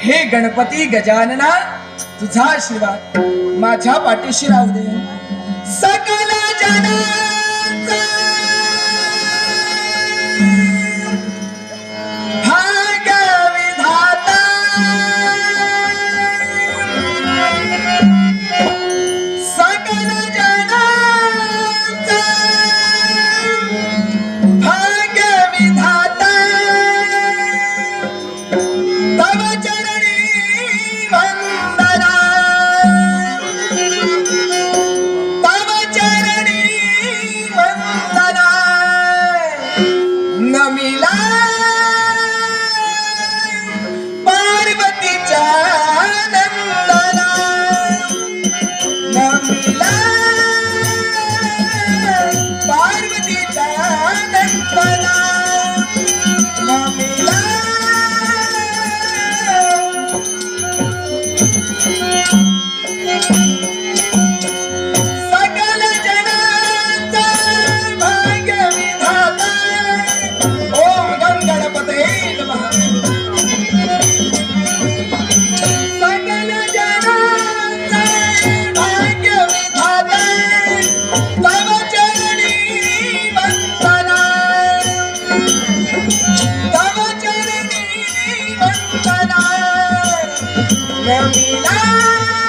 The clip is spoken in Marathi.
हे गणपती गजानना तुझा आशीर्वाद. माझ्या पाठीशी राहू दे. Ah! Não me.